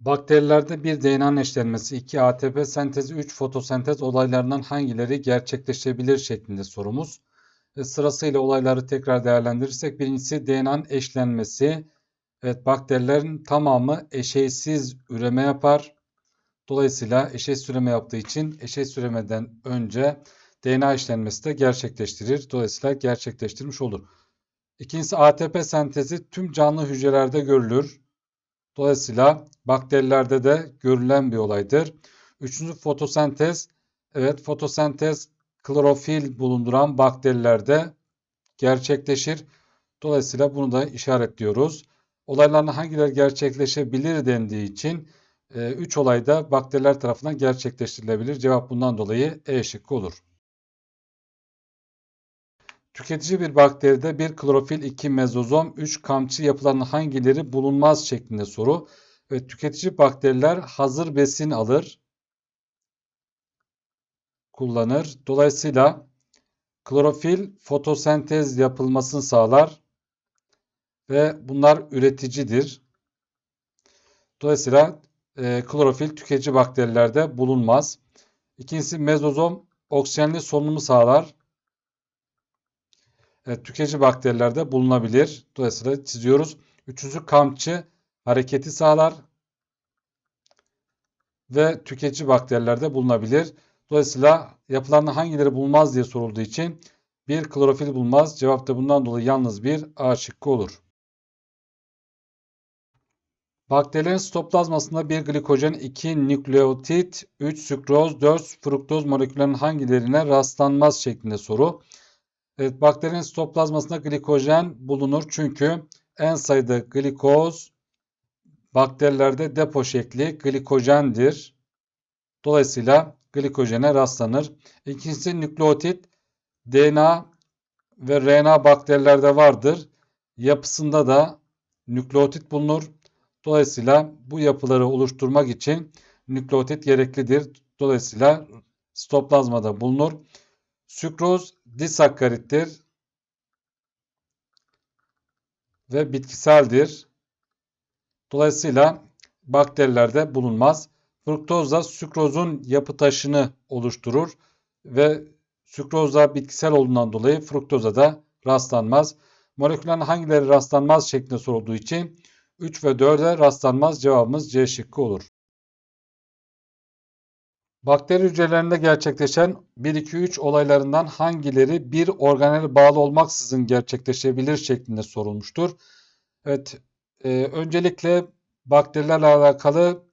Bakterilerde bir DNA eşlenmesi, 2 ATP sentezi, 3 fotosentez olaylarından hangileri gerçekleşebilir şeklinde sorumuz. E, sırasıyla olayları tekrar değerlendirirsek birincisi DNA'nın eşlenmesi. Evet bakterilerin tamamı eşeysiz üreme yapar. Dolayısıyla eşeğsiz üreme yaptığı için eşeğsiz üremeden önce DNA işlenmesi de gerçekleştirir. Dolayısıyla gerçekleştirmiş olur. İkincisi ATP sentezi tüm canlı hücrelerde görülür. Dolayısıyla bakterilerde de görülen bir olaydır. Üçüncü fotosentez. Evet fotosentez klorofil bulunduran bakterilerde gerçekleşir. Dolayısıyla bunu da işaretliyoruz. Olayların hangileri gerçekleşebilir dendiği için 3 e, olayda bakteriler tarafından gerçekleştirilebilir. Cevap bundan dolayı E şıkkı olur. Tüketici bir bakteride bir klorofil, 2 mezozom, 3 kamçı yapılan hangileri bulunmaz şeklinde soru. Ve tüketici bakteriler hazır besin alır, kullanır. Dolayısıyla klorofil fotosentez yapılmasını sağlar ve bunlar üreticidir. Dolayısıyla e, klorofil tüketici bakterilerde bulunmaz. İkincisi mezozom oksijenli solunumu sağlar. Evet, tüketici bakterilerde bulunabilir. Dolayısıyla çiziyoruz. Üçüncü kamçı hareketi sağlar ve tüketici bakterilerde bulunabilir. Dolayısıyla yapılan hangileri bulunmaz diye sorulduğu için bir klorofil bulunmaz. Cevap da bundan dolayı yalnız bir A şıkkı olur. Bakterilerin sitoplazmasında bir glikojen, 2 nükleotit, 3 sükroz, 4 fruktoz moleküllerinin hangilerine rastlanmaz şeklinde soru. Evet, bakterinin sitoplazmasında glikojen bulunur çünkü en sayıda glikoz bakterilerde depo şekli glikojendir. Dolayısıyla glikojene rastlanır. İkincisi nükleotit DNA ve RNA bakterilerde vardır. Yapısında da nükleotit bulunur. Dolayısıyla bu yapıları oluşturmak için nükleotit gereklidir. Dolayısıyla sitoplazmada bulunur. Sükroz disakkarittir ve bitkiseldir. Dolayısıyla bakterilerde bulunmaz. Fruktoz da sükrozun yapı taşını oluşturur ve sükroz da bitkisel olduğundan dolayı fruktoza da rastlanmaz. Moleküllerin hangileri rastlanmaz şeklinde sorulduğu için 3 ve 4'e rastlanmaz cevabımız C şıkkı olur. Bakteri hücrelerinde gerçekleşen 1-2-3 olaylarından hangileri bir organele bağlı olmaksızın gerçekleşebilir şeklinde sorulmuştur. Evet, e, öncelikle bakterilerle alakalı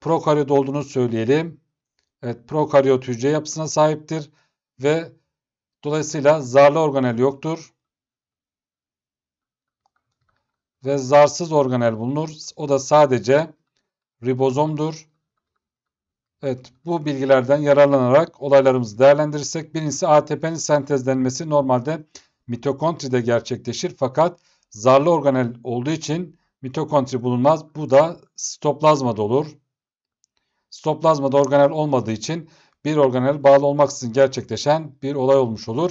prokaryot olduğunu söyleyelim. Evet, prokaryot hücre yapısına sahiptir ve dolayısıyla zarlı organel yoktur. Ve zarsız organel bulunur. O da sadece ribozomdur. Evet bu bilgilerden yararlanarak olaylarımızı değerlendirirsek birincisi ATP'nin sentezlenmesi normalde mitokondride gerçekleşir fakat zarlı organel olduğu için mitokondri bulunmaz. Bu da sitoplazmada olur. Sitoplazmada organel olmadığı için bir organel bağlı olmaksızın gerçekleşen bir olay olmuş olur.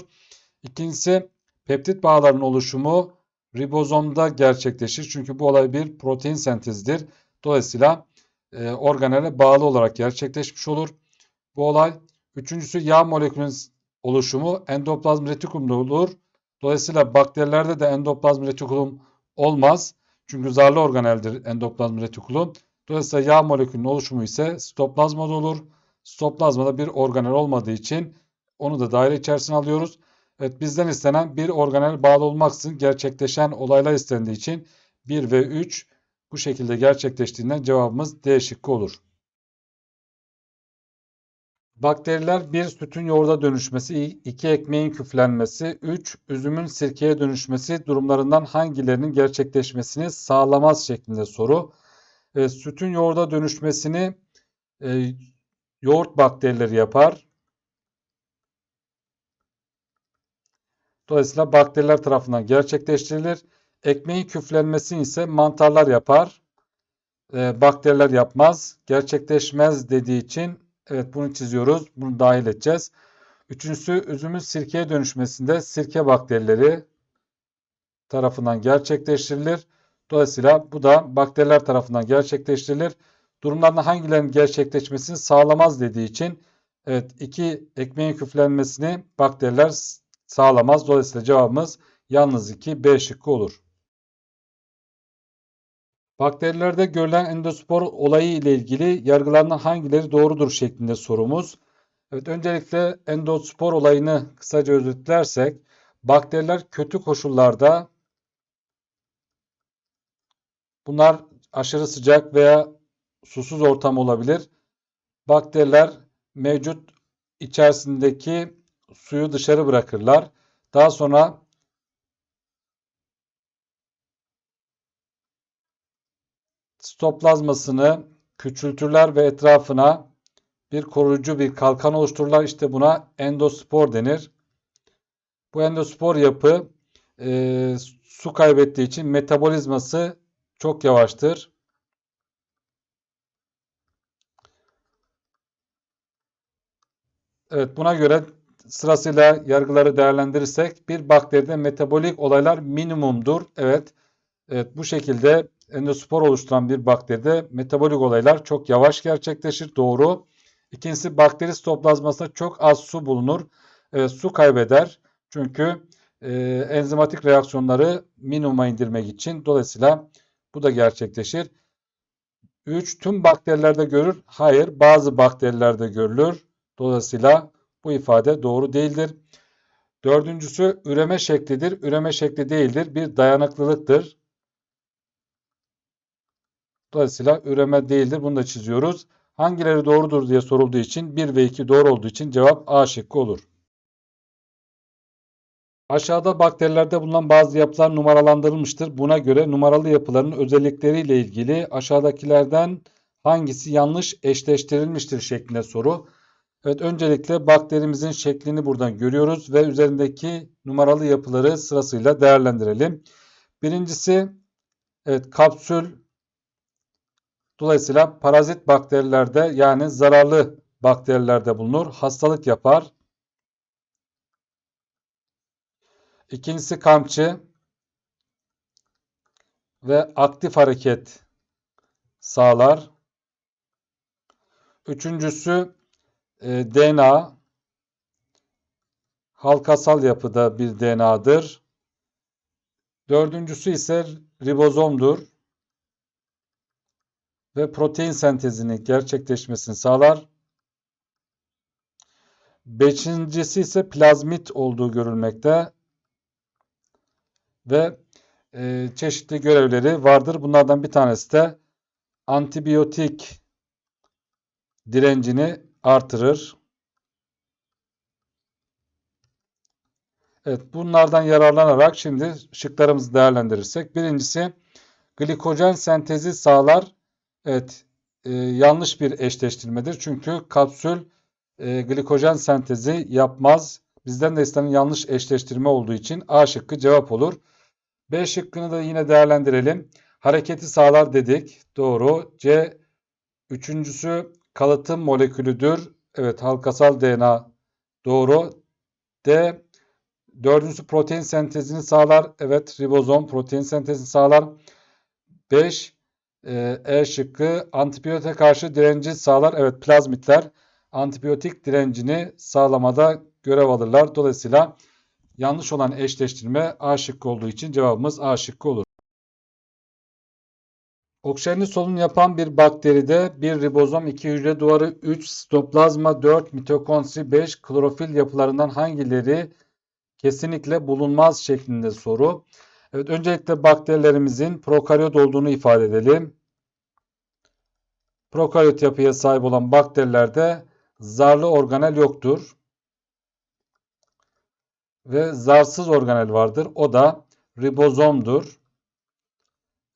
İkincisi peptit bağlarının oluşumu ribozomda gerçekleşir. Çünkü bu olay bir protein sentezidir. Dolayısıyla e, organele bağlı olarak gerçekleşmiş olur. Bu olay. Üçüncüsü yağ molekülünün oluşumu endoplazm retikulumda olur. Dolayısıyla bakterilerde de endoplazm retikulum olmaz. Çünkü zarlı organeldir endoplazm retikulum. Dolayısıyla yağ molekülünün oluşumu ise sitoplazmada olur. Sitoplazmada bir organel olmadığı için onu da daire içerisine alıyoruz. Evet bizden istenen bir organel bağlı olmaksızın gerçekleşen olaylar istendiği için 1 ve 3 bu şekilde gerçekleştiğinden cevabımız D şıkkı olur. Bakteriler bir sütün yoğurda dönüşmesi, iki ekmeğin küflenmesi, üç üzümün sirkeye dönüşmesi durumlarından hangilerinin gerçekleşmesini sağlamaz şeklinde soru. E, sütün yoğurda dönüşmesini e, yoğurt bakterileri yapar. Dolayısıyla bakteriler tarafından gerçekleştirilir. Ekmeğin küflenmesi ise mantarlar yapar. E, bakteriler yapmaz. Gerçekleşmez dediği için evet bunu çiziyoruz. Bunu dahil edeceğiz. Üçüncüsü üzümün sirkeye dönüşmesinde sirke bakterileri tarafından gerçekleştirilir. Dolayısıyla bu da bakteriler tarafından gerçekleştirilir. durumlardan hangilerinin gerçekleşmesini sağlamaz dediği için evet iki ekmeğin küflenmesini bakteriler sağlamaz. Dolayısıyla cevabımız yalnız 2 B şıkkı olur. Bakterilerde görülen endospor olayı ile ilgili yargılarından hangileri doğrudur şeklinde sorumuz. Evet, öncelikle endospor olayını kısaca özetlersek, bakteriler kötü koşullarda bunlar aşırı sıcak veya susuz ortam olabilir. Bakteriler mevcut içerisindeki suyu dışarı bırakırlar. Daha sonra sitoplazmasını küçültürler ve etrafına bir koruyucu bir kalkan oluştururlar. İşte buna endospor denir. Bu endospor yapı e, su kaybettiği için metabolizması çok yavaştır. Evet buna göre sırasıyla yargıları değerlendirirsek bir bakteride metabolik olaylar minimumdur. Evet, evet bu şekilde endospor oluşturan bir bakteride metabolik olaylar çok yavaş gerçekleşir. Doğru. İkincisi bakteri sitoplazmasında çok az su bulunur. Evet, su kaybeder. Çünkü e, enzimatik reaksiyonları minimuma indirmek için. Dolayısıyla bu da gerçekleşir. 3. Tüm bakterilerde görür. Hayır. Bazı bakterilerde görülür. Dolayısıyla bu ifade doğru değildir. Dördüncüsü üreme şeklidir. Üreme şekli değildir. Bir dayanıklılıktır. Dolayısıyla üreme değildir. Bunu da çiziyoruz. Hangileri doğrudur diye sorulduğu için 1 ve 2 doğru olduğu için cevap A şıkkı olur. Aşağıda bakterilerde bulunan bazı yapılar numaralandırılmıştır. Buna göre numaralı yapıların özellikleriyle ilgili aşağıdakilerden hangisi yanlış eşleştirilmiştir şeklinde soru. Evet öncelikle bakterimizin şeklini buradan görüyoruz ve üzerindeki numaralı yapıları sırasıyla değerlendirelim. Birincisi evet kapsül dolayısıyla parazit bakterilerde yani zararlı bakterilerde bulunur. Hastalık yapar. İkincisi kamçı ve aktif hareket sağlar. Üçüncüsü e, DNA halkasal yapıda bir DNA'dır. Dördüncüsü ise ribozomdur ve protein sentezini gerçekleşmesini sağlar. Beşincisi ise plazmit olduğu görülmekte ve e, çeşitli görevleri vardır. Bunlardan bir tanesi de antibiyotik direncini artırır. Evet, bunlardan yararlanarak şimdi şıklarımızı değerlendirirsek. Birincisi glikojen sentezi sağlar. Evet, e, yanlış bir eşleştirmedir. Çünkü kapsül e, glikojen sentezi yapmaz. Bizden de istenen yanlış eşleştirme olduğu için A şıkkı cevap olur. B şıkkını da yine değerlendirelim. Hareketi sağlar dedik. Doğru. C üçüncüsü kalıtım molekülüdür. Evet halkasal DNA doğru. D dördüncüsü protein sentezini sağlar. Evet ribozom protein sentezini sağlar. 5 e, e şıkkı antibiyotika karşı direnci sağlar. Evet plazmitler antibiyotik direncini sağlamada görev alırlar. Dolayısıyla yanlış olan eşleştirme A şıkkı olduğu için cevabımız A şıkkı olur. Oksijenli solunum yapan bir bakteride bir ribozom, 2 hücre duvarı, 3 sitoplazma, 4 mitokondri, 5 klorofil yapılarından hangileri kesinlikle bulunmaz şeklinde soru. Evet, öncelikle bakterilerimizin prokaryot olduğunu ifade edelim. Prokaryot yapıya sahip olan bakterilerde zarlı organel yoktur. Ve zarsız organel vardır. O da ribozomdur.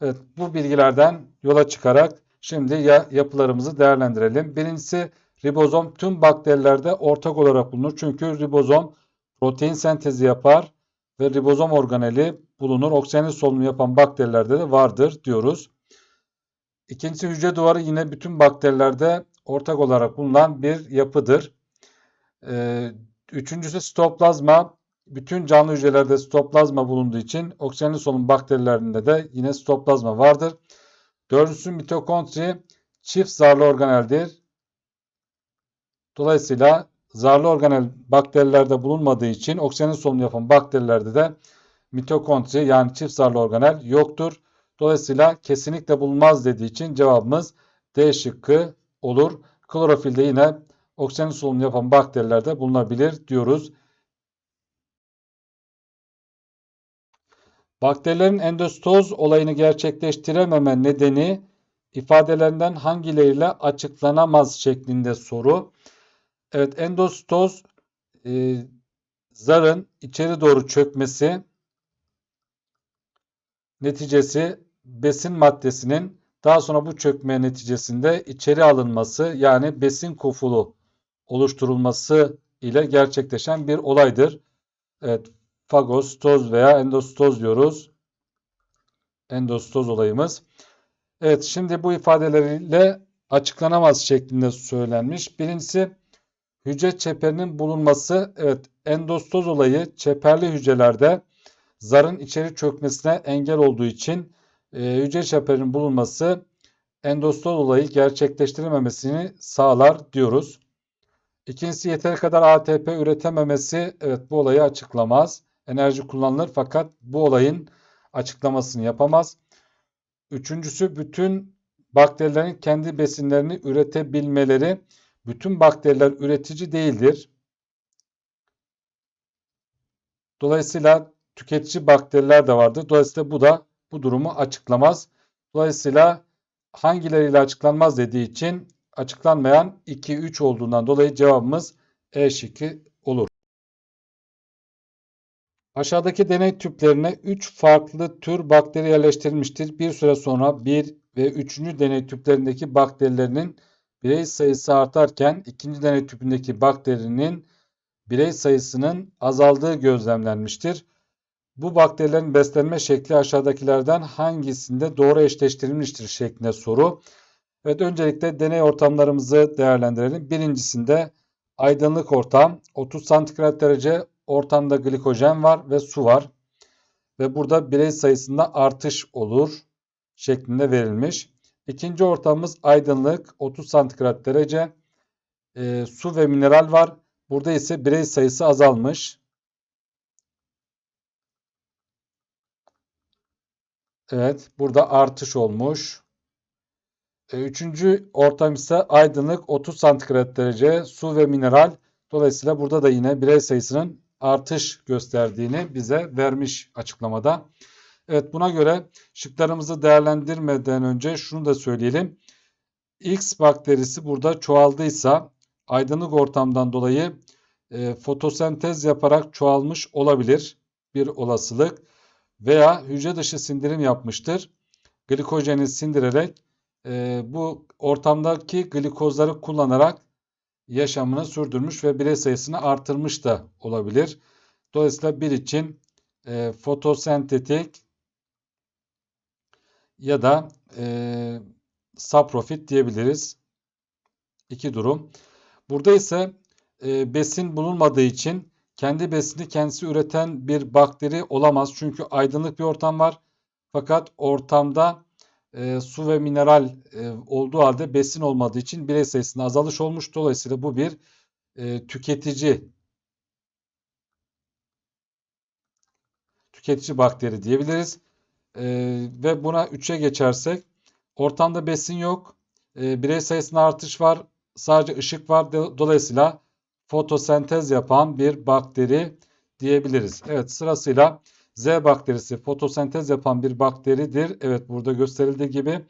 Evet, bu bilgilerden yola çıkarak şimdi ya, yapılarımızı değerlendirelim. Birincisi ribozom tüm bakterilerde ortak olarak bulunur. Çünkü ribozom protein sentezi yapar ve ribozom organeli bulunur. Oksijenli solunum yapan bakterilerde de vardır diyoruz. İkincisi hücre duvarı yine bütün bakterilerde ortak olarak bulunan bir yapıdır. Ee, üçüncüsü sitoplazma. Bütün canlı hücrelerde sitoplazma bulunduğu için oksijenli solunum bakterilerinde de yine sitoplazma vardır. Dördüncüsü mitokondri. çift zarlı organeldir. Dolayısıyla zarlı organel bakterilerde bulunmadığı için oksijenin solunum yapan bakterilerde de mitokondri yani çift zarlı organel yoktur. Dolayısıyla kesinlikle bulunmaz dediği için cevabımız D şıkkı olur. Klorofilde yine oksijenin solunum yapan bakterilerde bulunabilir diyoruz. Bakterilerin endostoz olayını gerçekleştirememe nedeni ifadelerinden hangileriyle açıklanamaz şeklinde soru. Evet endostoz e, zarın içeri doğru çökmesi neticesi besin maddesinin daha sonra bu çökme neticesinde içeri alınması yani besin kofulu oluşturulması ile gerçekleşen bir olaydır. Evet, fagostoz veya endostoz diyoruz. Endostoz olayımız. Evet, şimdi bu ifadeleriyle açıklanamaz şeklinde söylenmiş. Birincisi hücre çeperinin bulunması. Evet, endostoz olayı çeperli hücrelerde zarın içeri çökmesine engel olduğu için e, hücre çeperinin bulunması endostoz olayı gerçekleştirememesini sağlar diyoruz. İkincisi yeteri kadar ATP üretememesi evet bu olayı açıklamaz. Enerji kullanılır fakat bu olayın açıklamasını yapamaz. Üçüncüsü bütün bakterilerin kendi besinlerini üretebilmeleri. Bütün bakteriler üretici değildir. Dolayısıyla tüketici bakteriler de vardır. Dolayısıyla bu da bu durumu açıklamaz. Dolayısıyla hangileriyle açıklanmaz dediği için açıklanmayan 2, 3 olduğundan dolayı cevabımız E şıkkı olur. Aşağıdaki deney tüplerine 3 farklı tür bakteri yerleştirilmiştir. Bir süre sonra 1 ve 3. deney tüplerindeki bakterilerinin birey sayısı artarken ikinci deney tüpündeki bakterinin birey sayısının azaldığı gözlemlenmiştir. Bu bakterilerin beslenme şekli aşağıdakilerden hangisinde doğru eşleştirilmiştir şeklinde soru. Evet öncelikle deney ortamlarımızı değerlendirelim. Birincisinde aydınlık ortam 30 santigrat derece ortamda glikojen var ve su var. Ve burada birey sayısında artış olur şeklinde verilmiş. İkinci ortamımız aydınlık 30 santigrat derece e, su ve mineral var. Burada ise birey sayısı azalmış. Evet burada artış olmuş. E, üçüncü ortam ise aydınlık 30 santigrat derece su ve mineral. Dolayısıyla burada da yine birey sayısının artış gösterdiğini bize vermiş açıklamada. Evet buna göre şıklarımızı değerlendirmeden önce şunu da söyleyelim. X bakterisi burada çoğaldıysa aydınlık ortamdan dolayı e, fotosentez yaparak çoğalmış olabilir bir olasılık veya hücre dışı sindirim yapmıştır. Glikojeni sindirerek e, bu ortamdaki glikozları kullanarak yaşamını sürdürmüş ve birey sayısını artırmış da olabilir. Dolayısıyla bir için e, fotosentetik ya da e, saprofit diyebiliriz. İki durum. Burada ise e, besin bulunmadığı için kendi besini kendisi üreten bir bakteri olamaz. Çünkü aydınlık bir ortam var. Fakat ortamda e, su ve mineral e, olduğu halde besin olmadığı için birey sayısında azalış olmuş. Dolayısıyla bu bir e, tüketici tüketici bakteri diyebiliriz. E, ve buna 3'e geçersek ortamda besin yok. E, birey sayısında artış var. Sadece ışık var. Dolayısıyla fotosentez yapan bir bakteri diyebiliriz. Evet sırasıyla Z bakterisi fotosentez yapan bir bakteridir. Evet burada gösterildiği gibi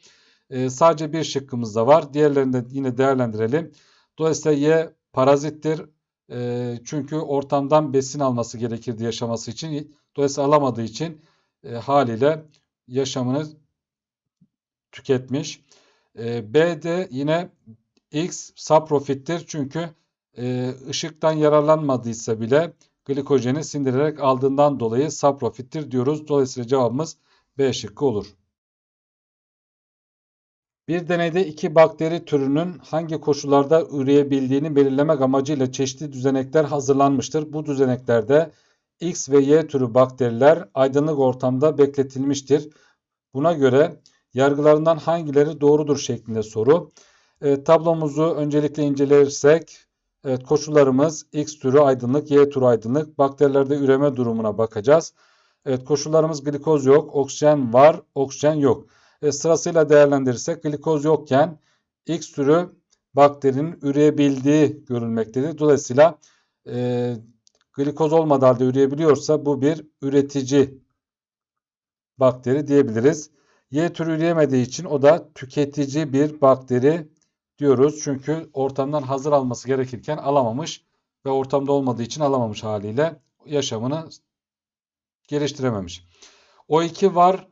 e, sadece bir şıkkımız da var. Diğerlerini de yine değerlendirelim. Dolayısıyla Y parazittir. E, çünkü ortamdan besin alması gerekirdi yaşaması için. Dolayısıyla alamadığı için e, haliyle yaşamını tüketmiş. E, B de yine X saprofittir. Çünkü e, ışıktan yararlanmadıysa bile glikojeni sindirerek aldığından dolayı saprofittir diyoruz. Dolayısıyla cevabımız B şıkkı olur. Bir deneyde iki bakteri türünün hangi koşullarda üreyebildiğini belirlemek amacıyla çeşitli düzenekler hazırlanmıştır. Bu düzeneklerde X ve Y türü bakteriler aydınlık ortamda bekletilmiştir. Buna göre yargılarından hangileri doğrudur şeklinde soru. Evet, tablomuzu öncelikle incelersek evet, koşullarımız X türü aydınlık, Y türü aydınlık. Bakterilerde üreme durumuna bakacağız. Evet koşullarımız glikoz yok, oksijen var, oksijen yok. E, sırasıyla değerlendirirsek glikoz yokken X türü bakterinin üreyebildiği görülmektedir. Dolayısıyla e, glikoz olmadığı halde üreyebiliyorsa bu bir üretici bakteri diyebiliriz. Y türü üreyemediği için o da tüketici bir bakteri diyoruz. Çünkü ortamdan hazır alması gerekirken alamamış ve ortamda olmadığı için alamamış haliyle yaşamını geliştirememiş. O2 var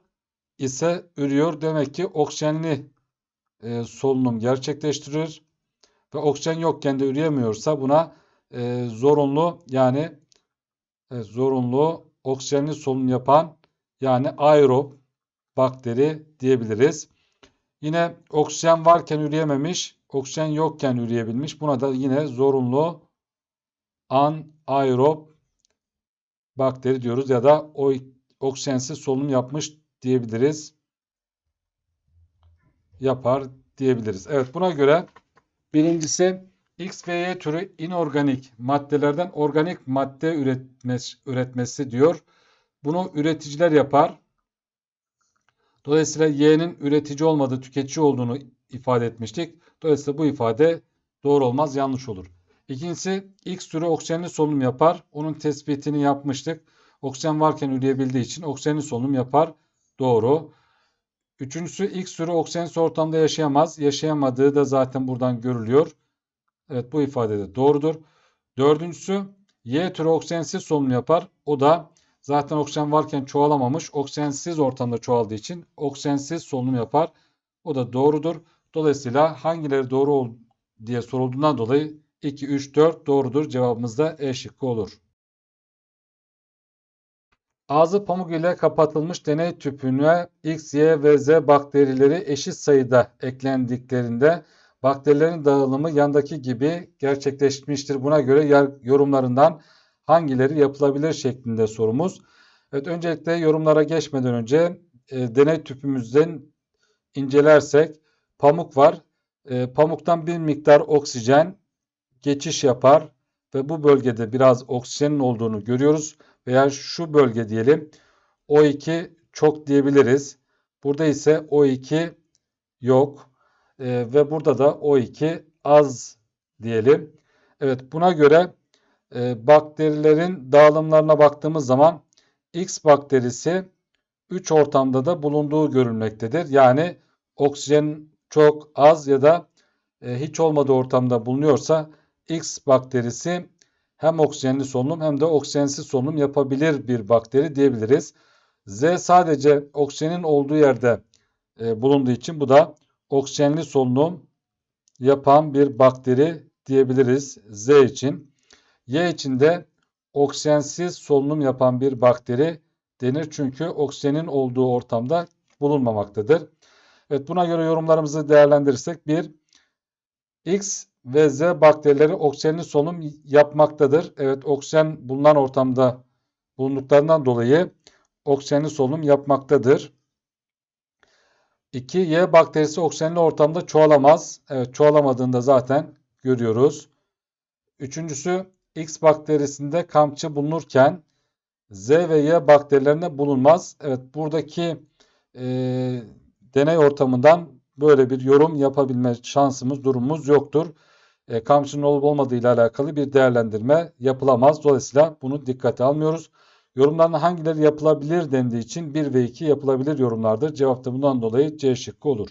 ise ürüyor. Demek ki oksijenli e, solunum gerçekleştirir. Ve oksijen yokken de üreyemiyorsa buna e, zorunlu yani e, zorunlu oksijenli solunum yapan yani aerob bakteri diyebiliriz. Yine oksijen varken üreyememiş, oksijen yokken üreyebilmiş. Buna da yine zorunlu anaerob bakteri diyoruz ya da o oksijensiz solunum yapmış diyebiliriz. Yapar diyebiliriz. Evet buna göre birincisi X ve Y türü inorganik maddelerden organik madde üretmesi, üretmesi diyor. Bunu üreticiler yapar. Dolayısıyla Y'nin üretici olmadığı, tüketici olduğunu ifade etmiştik. Dolayısıyla bu ifade doğru olmaz, yanlış olur. İkincisi X türü oksijenli solunum yapar. Onun tespitini yapmıştık. Oksijen varken üreyebildiği için oksijenli solunum yapar. Doğru. Üçüncüsü X türü oksijensiz ortamda yaşayamaz. Yaşayamadığı da zaten buradan görülüyor. Evet bu ifade de doğrudur. Dördüncüsü Y türü oksijensiz solunum yapar. O da zaten oksijen varken çoğalamamış. Oksijensiz ortamda çoğaldığı için oksijensiz solunum yapar. O da doğrudur. Dolayısıyla hangileri doğru ol diye sorulduğundan dolayı 2, 3, 4 doğrudur. Cevabımız da E şıkkı olur. Ağzı pamuk ile kapatılmış deney tüpüne X, Y ve Z bakterileri eşit sayıda eklendiklerinde bakterilerin dağılımı yandaki gibi gerçekleşmiştir. Buna göre yorumlarından hangileri yapılabilir şeklinde sorumuz. Evet öncelikle yorumlara geçmeden önce e, deney tüpümüzden incelersek pamuk var. E, pamuktan bir miktar oksijen geçiş yapar ve bu bölgede biraz oksijenin olduğunu görüyoruz. Veya şu bölge diyelim O2 çok diyebiliriz. Burada ise O2 yok e, ve burada da O2 az diyelim. Evet buna göre e, bakterilerin dağılımlarına baktığımız zaman X bakterisi 3 ortamda da bulunduğu görülmektedir. Yani oksijen çok az ya da e, hiç olmadığı ortamda bulunuyorsa X bakterisi hem oksijenli solunum hem de oksijensiz solunum yapabilir bir bakteri diyebiliriz. Z sadece oksijenin olduğu yerde e, bulunduğu için bu da oksijenli solunum yapan bir bakteri diyebiliriz Z için. Y için de oksijensiz solunum yapan bir bakteri denir çünkü oksijenin olduğu ortamda bulunmamaktadır. Evet buna göre yorumlarımızı değerlendirirsek bir X ve Z bakterileri oksijenli solunum yapmaktadır. Evet oksijen bulunan ortamda bulunduklarından dolayı oksijenli solunum yapmaktadır. 2. Y bakterisi oksijenli ortamda çoğalamaz. Evet çoğalamadığında zaten görüyoruz. Üçüncüsü X bakterisinde kamçı bulunurken Z ve Y bakterilerinde bulunmaz. Evet buradaki e, deney ortamından böyle bir yorum yapabilme şansımız, durumumuz yoktur. E, kamçının olup olmadığı ile alakalı bir değerlendirme yapılamaz. Dolayısıyla bunu dikkate almıyoruz. Yorumların hangileri yapılabilir dendiği için 1 ve 2 yapılabilir yorumlardır. Cevap da bundan dolayı C şıkkı olur.